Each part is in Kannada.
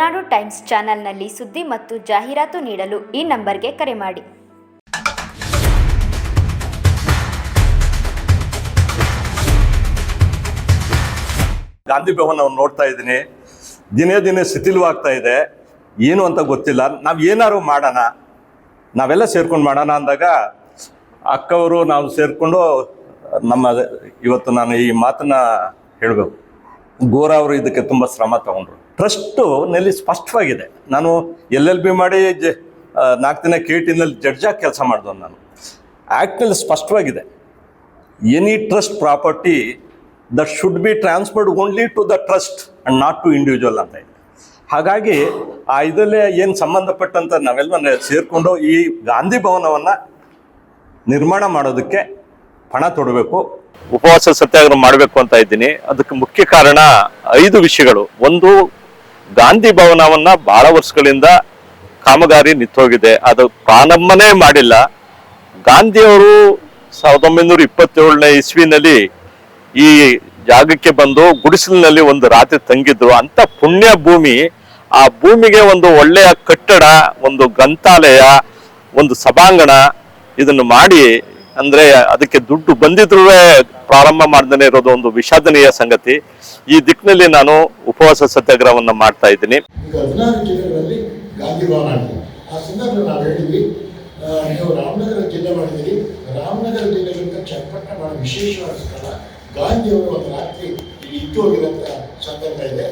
ನಾಡು ಟೈಮ್ಸ್ ಚಾನೆಲ್ನಲ್ಲಿ ಸುದ್ದಿ ಮತ್ತು ಜಾಹೀರಾತು ನೀಡಲು ಈ ನಂಬರ್ಗೆ ಕರೆ ಮಾಡಿ. ಗಾಂಧಿ ಭವನವನ್ನು ನೋಡ್ತಾ ಇದ್ದೀನಿ. ದಿನೇ ದಿನೇ ಶಿಥಿಲವಾಗ್ತಾ ಇದೆ. ಏನು ಅಂತ ಗೊತ್ತಿಲ್ಲ. ನಾವು ಏನಾದ್ರು ಮಾಡೋಣ, ನಾವೆಲ್ಲ ಸೇರ್ಕೊಂಡು ಮಾಡೋಣ ಅಂದಾಗ ಅಕ್ಕವರು ನಾವು ಸೇರಿಕೊಂಡು ನಮ್ಮ ಇವತ್ತು ನಾನು ಈ ಮಾತನ್ನ ಹೇಳಬೇಕು. ಗೋರ ಅವರು ಇದಕ್ಕೆ ತುಂಬ ಶ್ರಮ ತಗೊಂಡ್ರು. ಟ್ರಸ್ಟು ನಲ್ಲಿ ಸ್ಪಷ್ಟವಾಗಿದೆ. ನಾನು ಎಲ್ ಎಲ್ ಬಿ ಮಾಡಿ ಜ ನಾಲ್ಕು ದಿನ ಕೆ ಟಿನಲ್ಲಿ ಜಡ್ಜಾಗಿ ಕೆಲಸ ಮಾಡಿದವನು ನಾನು. ಆ್ಯಕ್ಟ್ನಲ್ಲಿ ಸ್ಪಷ್ಟವಾಗಿದೆ. Any trust property that should be transferred only to the trust and not to individual ಅಂತ ಇದೆ. ಹಾಗಾಗಿ ಆ ಇದರಲ್ಲೇ ಏನು ಸಂಬಂಧಪಟ್ಟಂತ ನಾವೆಲ್ಲ ಸೇರಿಕೊಂಡು ಈ ಗಾಂಧಿ ಭವನವನ್ನು ನಿರ್ಮಾಣ ಮಾಡೋದಕ್ಕೆ ಹಣ ತೊಡಬೇಕು, ಉಪವಾಸ ಸತ್ಯಾಗ್ರಹ ಮಾಡಬೇಕು ಅಂತ ಇದ್ದೀನಿ. ಅದಕ್ಕೆ ಮುಖ್ಯ ಕಾರಣ ಐದು ವಿಷಯಗಳು. ಒಂದು ಗಾಂಧಿ ಭವನವನ್ನ ಬಹಳ ವರ್ಷಗಳಿಂದ ಕಾಮಗಾರಿ ನಿಂತೋಗಿದೆ. ಅದು ಪ್ರಾರಂಭನೇ ಮಾಡಿಲ್ಲ. ಗಾಂಧಿಯವರು ಸಾವಿರದ ಒಂಬೈನೂರ ಇಪ್ಪತ್ತೇಳನೇ ಇಸ್ವಿನಲ್ಲಿ ಈ ಜಾಗಕ್ಕೆ ಬಂದು ಗುಡಿಸಲಿನಲ್ಲಿ ಒಂದು ರಾತ್ರಿ ತಂಗಿದ್ರು. ಅಂತ ಪುಣ್ಯ ಭೂಮಿ, ಆ ಭೂಮಿಗೆ ಒಂದು ಒಳ್ಳೆಯ ಕಟ್ಟಡ, ಒಂದು ಗ್ರಂಥಾಲಯ, ಒಂದು ಸಭಾಂಗಣ ಇದನ್ನು ಮಾಡಿ ಅಂದ್ರೆ ಅದಕ್ಕೆ ದುಡ್ಡು ಬಂದಿದ್ರೂ ಪ್ರಾರಂಭ ಮಾಡ್ದೇ ಇರೋದು ಒಂದು ವಿಷಾದನೀಯ ಸಂಗತಿ. ಈ ದಿಕ್ಕಿನಲ್ಲಿ ನಾನು ಉಪವಾಸ ಸತ್ಯಾಗ್ರಹವನ್ನ ಮಾಡ್ತಾ ಇದ್ದೀನಿ. ಆ ಗಾಂಧಿಯವರು ರಾತ್ರಿ ಸಂದರ್ಭ ಇದೆ.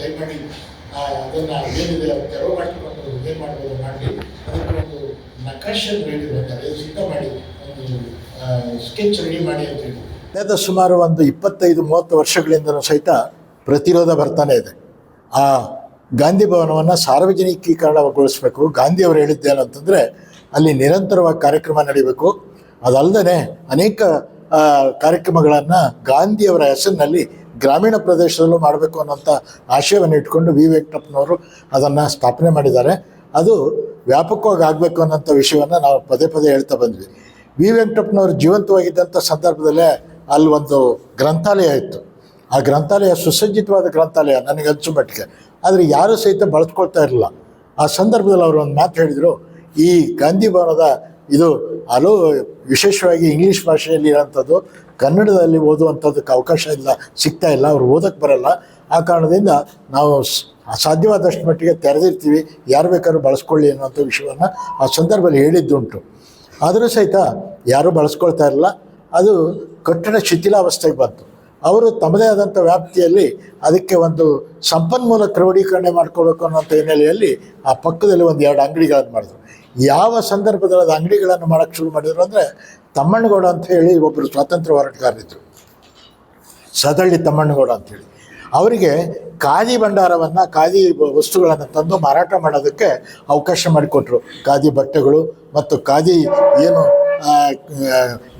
ದಯಮಾಡಿ ಅದನ್ನ ಏನಿದೆ ತೆರವು ಮಾಡಿ ಒಂದು ನಕಾಶನ್ ರೆಡಿ ಬರ್ತಾರೆ ಸಿದ್ಧ ಮಾಡಿ ಸ್ಕೆಚ್ ರೆಡಿ ಮಾಡಿ ಅಂತ ಹೇಳಿ ಕಳೆದ ಸುಮಾರು ಒಂದು ಇಪ್ಪತ್ತೈದು, ಮೂವತ್ತು ವರ್ಷಗಳಿಂದಲೂ ಸಹಿತ ಪ್ರತಿರೋಧ ಬರ್ತಾನೆ ಇದೆ. ಆ ಗಾಂಧಿ ಭವನವನ್ನು ಸಾರ್ವಜನಿಕೀಕರಣಗೊಳಿಸಬೇಕು. ಗಾಂಧಿಯವರು ಹೇಳಿದ್ದೇನು ಅಂತಂದರೆ, ಅಲ್ಲಿ ನಿರಂತರವಾಗಿ ಕಾರ್ಯಕ್ರಮ ನಡೀಬೇಕು. ಅದಲ್ಲದೆ ಅನೇಕ ಕಾರ್ಯಕ್ರಮಗಳನ್ನು ಗಾಂಧಿಯವರ ಹೆಸರಿನಲ್ಲಿ ಗ್ರಾಮೀಣ ಪ್ರದೇಶದಲ್ಲೂ ಮಾಡಬೇಕು ಅನ್ನೋಂಥ ಆಶಯವನ್ನು ಇಟ್ಕೊಂಡು ವಿ ವೆಂಕಟಪ್ಪನವರು ಅದನ್ನು ಸ್ಥಾಪನೆ ಮಾಡಿದ್ದಾರೆ. ಅದು ವ್ಯಾಪಕವಾಗಿ ಆಗಬೇಕು ಅನ್ನೋಂಥ ವಿಷಯವನ್ನು ನಾವು ಪದೇ ಪದೇ ಹೇಳ್ತಾ ಬಂದ್ವಿ. ವಿ. ವೆಂಕಟಪ್ಪನವರು ಜೀವಂತವಾಗಿದ್ದಂಥ ಸಂದರ್ಭದಲ್ಲೇ ಅಲ್ಲಿ ಒಂದು ಗ್ರಂಥಾಲಯ ಇತ್ತು. ಆ ಗ್ರಂಥಾಲಯ ಸುಸಜ್ಜಿತವಾದ ಗ್ರಂಥಾಲಯ ನನಗೆ ಅನಿಸೋ ಮಟ್ಟಿಗೆ. ಆದರೆ ಯಾರೂ ಸಹಿತ ಬಳಸ್ಕೊಳ್ತಾ ಇರಲಿಲ್ಲ. ಆ ಸಂದರ್ಭದಲ್ಲಿ ಅವರು ಒಂದು ಮಾತು ಹೇಳಿದರು, ಈ ಗಾಂಧಿ ಭವನದ ಇದು ಹಲವು ವಿಶೇಷವಾಗಿ ಇಂಗ್ಲೀಷ್ ಭಾಷೆಯಲ್ಲಿ ಇರೋಂಥದ್ದು ಕನ್ನಡದಲ್ಲಿ ಓದುವಂಥದ್ದಕ್ಕೆ ಅವಕಾಶ ಇಲ್ಲ, ಸಿಗ್ತಾ ಇಲ್ಲ, ಅವ್ರು ಓದಕ್ಕೆ ಬರಲ್ಲ. ಆ ಕಾರಣದಿಂದ ನಾವು ಸಾಧ್ಯವಾದಷ್ಟು ಮಟ್ಟಿಗೆ ತೆರೆದಿರ್ತೀವಿ. ಯಾರು ಬೇಕಾದ್ರೂ ಬಳಸ್ಕೊಳ್ಳಿ ಅನ್ನೋಂಥ ವಿಷಯವನ್ನು ಆ ಸಂದರ್ಭದಲ್ಲಿ ಹೇಳಿದ್ದುಂಟು. ಆದರೂ ಸಹಿತ ಯಾರೂ ಬಳಸ್ಕೊಳ್ತಾ ಇರಲಿಲ್ಲ ಅದು ಕಟ್ಟಡ ಶಿಥಿಲಾವಸ್ಥೆಗೆ ಬಂತು. ಅವರು ತಮ್ಮದೇ ಆದಂಥ ವ್ಯಾಪ್ತಿಯಲ್ಲಿ ಅದಕ್ಕೆ ಒಂದು ಸಂಪನ್ಮೂಲ ಕ್ರೋಢೀಕರಣೆ ಮಾಡ್ಕೋಬೇಕು ಅನ್ನೋಂಥ ಹಿನ್ನೆಲೆಯಲ್ಲಿ ಆ ಪಕ್ಕದಲ್ಲಿ ಒಂದು ಎರಡು ಅಂಗಡಿಗಳನ್ನು ಮಾಡಿದ್ರು. ಯಾವ ಸಂದರ್ಭದಲ್ಲಿ ಅಂಗಡಿಗಳನ್ನು ಮಾಡೋಕ್ಕೆ ಶುರು ಮಾಡಿದ್ರು ಅಂದರೆ ತಮ್ಮಣ್ಣಗೌಡ ಅಂತ ಹೇಳಿ ಒಬ್ಬರು ಸ್ವಾತಂತ್ರ್ಯ ಹೋರಾಟಗಾರರಿದ್ದರು ಸದಳ್ಳಿ ತಮ್ಮಣ್ಣಗೌಡ ಅಂತೇಳಿ ಅವರಿಗೆ ಖಾದಿ ಭಂಡಾರವನ್ನು, ಖಾದಿ ವಸ್ತುಗಳನ್ನು ತಂದು ಮಾರಾಟ ಮಾಡೋದಕ್ಕೆ ಅವಕಾಶ ಮಾಡಿಕೊಟ್ರು. ಖಾದಿ ಬಟ್ಟೆಗಳು ಮತ್ತು ಖಾದಿ ಏನು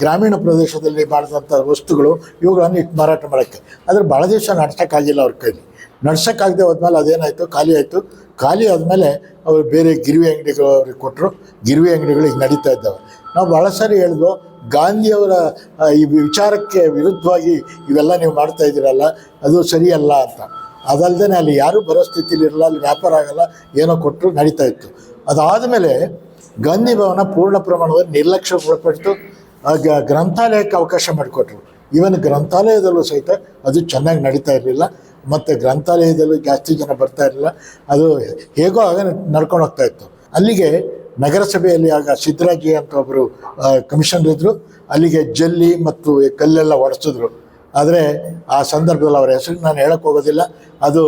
ಗ್ರಾಮೀಣ ಪ್ರದೇಶದಲ್ಲಿ ಮಾಡಿದಂಥ ವಸ್ತುಗಳು ಇವುಗಳನ್ನು ಇಟ್ಟು ಮಾರಾಟ ಮಾಡೋಕ್ಕೆ. ಆದರೆ ಭಾಳ ದಿವಸ ನಡ್ಸೋಕ್ಕಾಗಿಲ್ಲ ಅವ್ರ ಕೈಲಿ. ನಡ್ಸೋಕ್ಕಾಗದೆ ಹೋದ್ಮೇಲೆ ಅದೇನಾಯಿತು? ಖಾಲಿ ಆಯಿತು. ಖಾಲಿ ಆದಮೇಲೆ ಅವರು ಬೇರೆ ಗಿರಿವಿ ಅಂಗಡಿಗಳು ಅವ್ರಿಗೆ ಕೊಟ್ಟರು ಗಿರಿವಿ ಅಂಗಡಿಗಳು ಈಗ ನಡೀತಾ ಇದ್ದಾವೆ. ನಾವು ಭಾಳ ಸಾರಿ ಹೇಳಿದ್ವು ಗಾಂಧಿಯವರ ಈ ವಿಚಾರಕ್ಕೆ ವಿರುದ್ಧವಾಗಿ ಇವೆಲ್ಲ ನೀವು ಮಾಡ್ತಾ ಇದ್ದೀರಲ್ಲ, ಅದು ಸರಿಯಲ್ಲ ಅಂತ. ಅದಲ್ಲದೆ ಅಲ್ಲಿ ಯಾರೂ ಬರೋ ಸ್ಥಿತಿಲಿ ಇರಲ್ಲ, ಅಲ್ಲಿ ವ್ಯಾಪಾರ ಆಗಲ್ಲ, ಏನೋ ಕೊಟ್ಟರು ನಡೀತಾ ಇತ್ತು. ಅದಾದಮೇಲೆ ಗಾಂಧಿ ಭವನ ಪೂರ್ಣ ಪ್ರಮಾಣದಲ್ಲಿ ನಿರ್ಲಕ್ಷ್ಯ ಒಳಪಟ್ಟು ಗ್ರಂಥಾಲಯಕ್ಕೆ ಅವಕಾಶ ಮಾಡಿಕೊಟ್ರು. ಇವನ್ ಗ್ರಂಥಾಲಯದಲ್ಲೂ ಸಹಿತ ಅದು ಚೆನ್ನಾಗಿ ನಡೀತಾ ಇರಲಿಲ್ಲ. ಮತ್ತು ಗ್ರಂಥಾಲಯದಲ್ಲೂ ಜಾಸ್ತಿ ಜನ ಬರ್ತಾ ಇರಲಿಲ್ಲ. ಅದು ಹೇಗೋ ಆಗ ನಡ್ಕೊಂಡು ಹೋಗ್ತಾ ಇತ್ತು. ಅಲ್ಲಿಗೆ ನಗರಸಭೆಯಲ್ಲಿ ಆಗ ಸಿದ್ದರಾಜಿ ಅಂತ ಒಬ್ಬರು ಕಮಿಷನರ್ ಇದ್ದರು ಅಲ್ಲಿಗೆ ಜಲ್ಲಿ ಮತ್ತು ಕಲ್ಲೆಲ್ಲ ಒಡೆಸಿದ್ರು ಆದರೆ ಆ ಸಂದರ್ಭದಲ್ಲಿ ಅವರ ಹೆಸರು ನಾನು ಹೇಳಕ್ಕೆ ಹೋಗೋದಿಲ್ಲ. ಅದು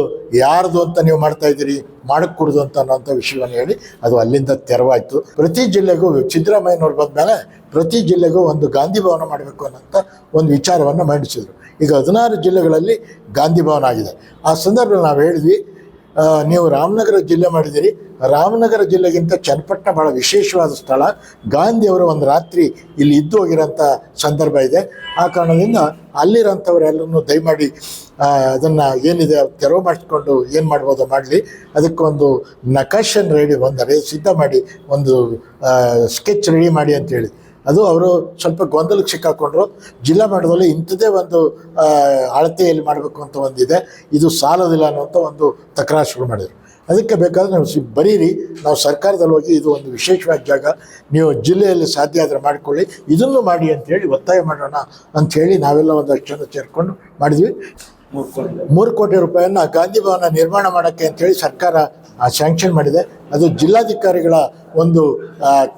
ಯಾರ್ದು ಅಂತ ನೀವು ಮಾಡ್ತಾ ಇದ್ದೀರಿ ಮಾಡಕ್ಕೆ ಅಂತ ಅನ್ನೋಂಥ ವಿಷಯವನ್ನು ಹೇಳಿ ಅದು ಅಲ್ಲಿಂದ ತೆರವಾಯಿತು. ಪ್ರತಿ ಜಿಲ್ಲೆಗೂ ಸಿದ್ದರಾಮಯ್ಯನವ್ರು ಬಂದಮೇಲೆ ಪ್ರತಿ ಜಿಲ್ಲೆಗೂ ಒಂದು ಗಾಂಧಿ ಭವನ ಮಾಡಬೇಕು ಅನ್ನೋಂಥ ಒಂದು ವಿಚಾರವನ್ನು ಮಂಡಿಸಿದರು. ಈಗ ಹದಿನಾರು ಜಿಲ್ಲೆಗಳಲ್ಲಿ ಗಾಂಧಿ ಭವನ ಆಗಿದೆ. ಆ ಸಂದರ್ಭದಲ್ಲಿ ನಾವು ಹೇಳಿದ್ವಿ ನೀವು ರಾಮನಗರ ಜಿಲ್ಲೆ ಮಾಡಿದಿರಿ ರಾಮನಗರ ಜಿಲ್ಲೆಗಿಂತ ಚನ್ನಪಟ್ಟಣ ಭಾಳ ವಿಶೇಷವಾದ ಸ್ಥಳ. ಗಾಂಧಿಯವರು ಒಂದು ರಾತ್ರಿ ಇಲ್ಲಿ ಇದ್ದು ಹೋಗಿರೋಂಥ ಸಂದರ್ಭ ಇದೆ. ಆ ಕಾರಣದಿಂದ ಅಲ್ಲಿರೋಂಥವರೆಲ್ಲರೂ ದಯಮಾಡಿ ಅದನ್ನು ಏನಿದೆ ತೆರವು ಮಾಡಿಸ್ಕೊಂಡು ಏನು ಮಾಡ್ಬೋದು ಮಾಡಲಿ. ಅದಕ್ಕೊಂದು ನಕಾಶನ್ ರೆಡಿ ಒಂದು ಸಿದ್ಧ ಮಾಡಿ, ಒಂದು ಸ್ಕೆಚ್ ರೆಡಿ ಮಾಡಿ ಅಂತೇಳಿ ಅದು ಅವರು ಸ್ವಲ್ಪ ಗೊಂದಲಕ್ಕೆ ಸಿಕ್ಕಾಕೊಂಡ್ರು. ಜಿಲ್ಲಾ ಮಟ್ಟದಲ್ಲಿ ಇಂಥದೇ ಒಂದು ಅಳತೆಯಲ್ಲಿ ಮಾಡಬೇಕು ಅಂತ ಒಂದಿದೆ. ಇದು ಸಾಲದಿಲ್ಲ ಅನ್ನುವಂಥ ಒಂದು ತಕರಾರು ಶುರು ಮಾಡಿದರು. ಅದಕ್ಕೆ ಬೇಕಾದ್ರೆ ನಾವು ಬರೀರಿ. ನಾವು ಸರ್ಕಾರದಲ್ಲಿ ಹೋಗಿ ಇದು ಒಂದು ವಿಶೇಷವಾದ ಜಾಗ. ನೀವು ಜಿಲ್ಲೆಯಲ್ಲಿ ಸಾಧ್ಯ ಆದರೆ ಮಾಡಿಕೊಳ್ಳಿ. ಇದನ್ನು ಮಾಡಿ ಅಂತೇಳಿ ಒತ್ತಾಯ ಮಾಡೋಣ ಅಂಥೇಳಿ ನಾವೆಲ್ಲ ಒಂದು ಜನ ಸೇರಿಕೊಂಡು ಮಾಡಿದ್ವಿ. ಮೂರು ಕೋಟಿ ರೂಪಾಯಿಯನ್ನು ಗಾಂಧಿ ಭವನ ನಿರ್ಮಾಣ ಮಾಡೋಕ್ಕೆ ಅಂಥೇಳಿ ಸರ್ಕಾರ ಸ್ಯಾಂಕ್ಷನ್ ಮಾಡಿದೆ. ಅದು ಜಿಲ್ಲಾಧಿಕಾರಿಗಳ ಒಂದು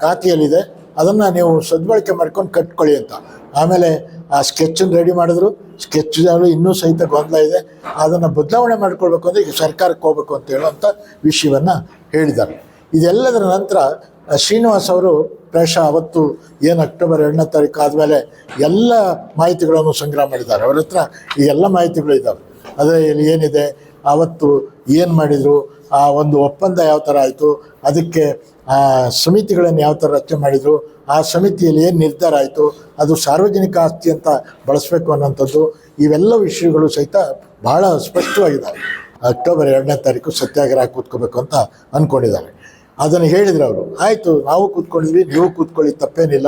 ಖಾತೆಯಲ್ಲಿದೆ. ಅದನ್ನು ನೀವು ಸದ್ಬಳಕೆ ಮಾಡ್ಕೊಂಡು ಕಟ್ಕೊಳ್ಳಿ ಅಂತ. ಆಮೇಲೆ ಆ ಸ್ಕೆಚ್ಚನ್ನು ರೆಡಿ ಮಾಡಿದ್ರು. ಸ್ಕೆಚ್ ಇನ್ನೂ ಸಹಿತ ಗೊಂದಲ ಇದೆ. ಅದನ್ನು ಬದಲಾವಣೆ ಮಾಡ್ಕೊಳ್ಬೇಕು ಅಂದರೆ ಈಗ ಸರ್ಕಾರಕ್ಕೆ ಹೋಗ್ಬೇಕು ಅಂತ ಹೇಳುವಂಥ ವಿಷಯವನ್ನು ಹೇಳಿದ್ದಾರೆ. ಇದೆಲ್ಲದರ ನಂತರ ಶ್ರೀನಿವಾಸ್ ಅವರು ಪ್ರಾಯಶಃ ಅವತ್ತು ಏನು ಅಕ್ಟೋಬರ್ ಎರಡನೇ ತಾರೀಕು ಆದಮೇಲೆ ಎಲ್ಲ ಮಾಹಿತಿಗಳನ್ನು ಸಂಗ್ರಹ ಮಾಡಿದ್ದಾರೆ. ಅವರ ಹತ್ರ ಈ ಎಲ್ಲ ಮಾಹಿತಿಗಳು ಇದ್ದಾವೆ ಅದರಲ್ಲಿ ಏನಿದೆ? ಆವತ್ತು ಏನು ಮಾಡಿದರು? ಆ ಒಂದು ಒಪ್ಪಂದ ಯಾವ ಥರ ಆಯಿತು? ಅದಕ್ಕೆ, ಆ, ಸಮಿತಿಗಳನ್ನು ಯಾವ ಥರ ರಚನೆ ಮಾಡಿದರು? ಆ ಸಮಿತಿಯಲ್ಲಿ ಏನು ನಿರ್ಧಾರ ಆಯಿತು? ಅದು ಸಾರ್ವಜನಿಕ ಆಸ್ತಿ ಅಂತ ಬಳಸಬೇಕು ಅನ್ನೋಂಥದ್ದು, ಇವೆಲ್ಲ ವಿಷಯಗಳು ಸಹಿತ ಭಾಳ ಸ್ಪಷ್ಟವಾಗಿದ್ದಾವೆ ಅಕ್ಟೋಬರ್ ಎರಡನೇ ತಾರೀಕು ಸತ್ಯಾಗ್ರಹ ಕೂತ್ಕೋಬೇಕು ಅಂತ ಅಂದ್ಕೊಂಡಿದ್ದಾರೆ ಅದನ್ನು ಹೇಳಿದ್ರು ಅವರು. ಆಯಿತು, ನಾವು ಕೂತ್ಕೊಂಡಿದ್ವಿ, ನೀವು ಕೂತ್ಕೊಳ್ಳಿ, ತಪ್ಪೇನಿಲ್ಲ.